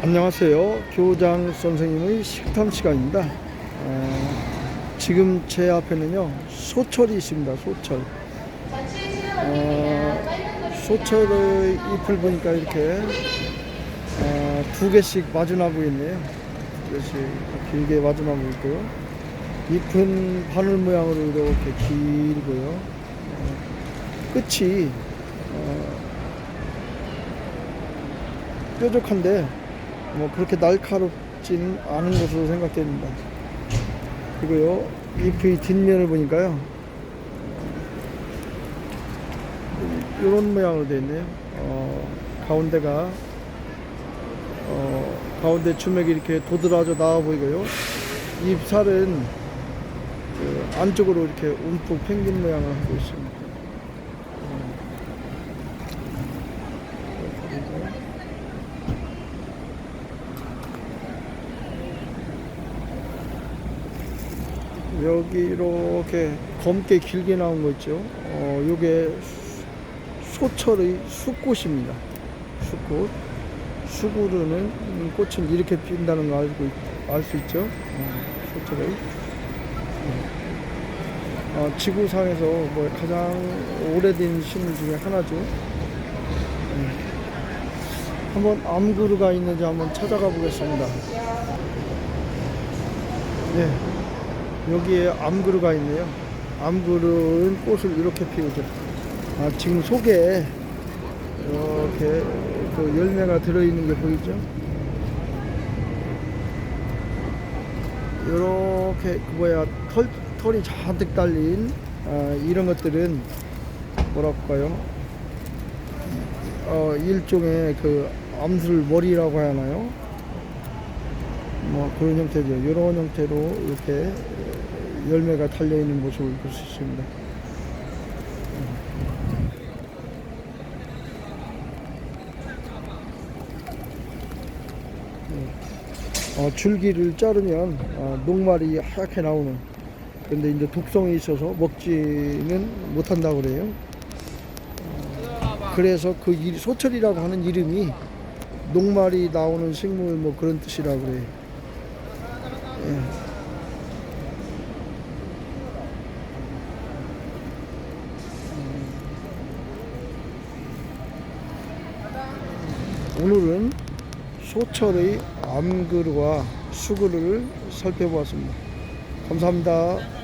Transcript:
안녕하세요. 교장 선생님의 식탐 시간입니다. 어, 지금 제 앞에는요 소철이 있습니다. 소철. 어, 소철의 잎을 보니까 이렇게 어, 두 개씩 마주나고 있네요. 두 개씩 길게 마주나고 있고요. 잎은 바늘 모양으로 이렇게 길고요. 어, 끝이 어, 뾰족한데 뭐 그렇게 날카롭진 않은 것으로 생각됩니다. 그리고요 잎의 뒷면을 보니까요 이런 모양으로 되어 있네요. 어, 가운데가 어, 가운데 주맥이 이렇게 도드라져 나와 보이고요. 잎살은 그 안쪽으로 이렇게 움푹 팽긴 모양을 하고 있습니다. 그리고 여기 이렇게 검게 길게 나온 거 있죠. 어, 요게 수- 소철의 수꽃입니다. 수꽃. 수구르는 꽃은 이렇게 핀다는 거 알고 알 수 있죠. 어, 소철의. 어, 지구상에서 뭐 가장 오래된 식물 중에 하나죠. 음. 한번 암그루가 있는지 한번 찾아가 보겠습니다. 네. 여기에 암그루가 있네요. 암그루는 꽃을 이렇게 피우죠. 아, 지금 속에 이렇게 그 열매가 들어있는 게 보이죠? 이렇게 그 뭐야 털 털이 잔뜩 달린 아, 이런 것들은 뭐랄까요? 어, 일종의 그 암술 머리라고 하나요? 뭐 그런 형태죠. 이런 형태로 이렇게 열매가 달려 있는 모습을 볼 수 있습니다. 어, 줄기를 자르면 어, 녹말이 하얗게 나오는 근데 이제 독성이 있어서 먹지는 못한다고 그래요. 어, 그래서 그 일- 소철이라고 하는 이름이 녹말이 나오는 식물 뭐 그런 뜻이라고 그래요. 예. 오늘은 소철의 암그루와 수그루를 살펴보았습니다. 감사합니다.